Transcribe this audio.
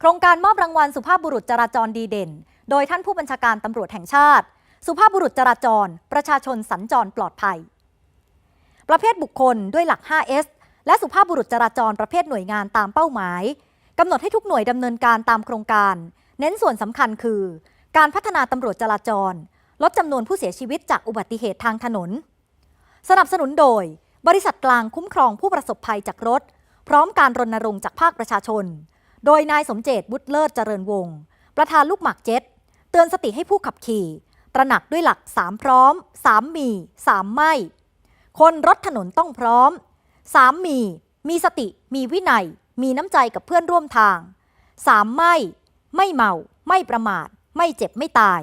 โครงการมอบรางวัลสุภาพบุรุษจราจรดีเด่น โดยท่านผู้บัญชาการตำรวจแห่งชาติ สุภาพบุรุษจราจร ประชาชนสัญจรปลอดภัย ประเภทบุคคลด้วยหลัก 5S และสุภาพบุรุษจราจรประเภทหน่วยงานตามเป้าหมายกำหนดให้ทุกหน่วยดำเนินการตามโครงการ เน้นส่วนสำคัญคือ การพัฒนาตำรวจจราจร ลดจำนวนผู้เสียชีวิตจากอุบัติเหตุทางถนน สนับสนุนโดย บริษัทกลางคุ้มครองผู้ประสบภัยจากรถ พร้อมการรณรงค์จากภาคประชาชน โดยนายสมเจตบุตรเลิศเจริญวงศ์ประธานลูกหมากเจ็ตเตือนสติให้ผู้ขับขี่ ตระหนักด้วยหลัก 3 พร้อม 3 มี 3 ไม่ คนรถถนนต้องพร้อม 3 มี มีสติ มีวินัย มีน้ำใจกับเพื่อนร่วมทาง 3 ไม่ ไม่เมา ไม่ประมาท ไม่เจ็บไม่ตาย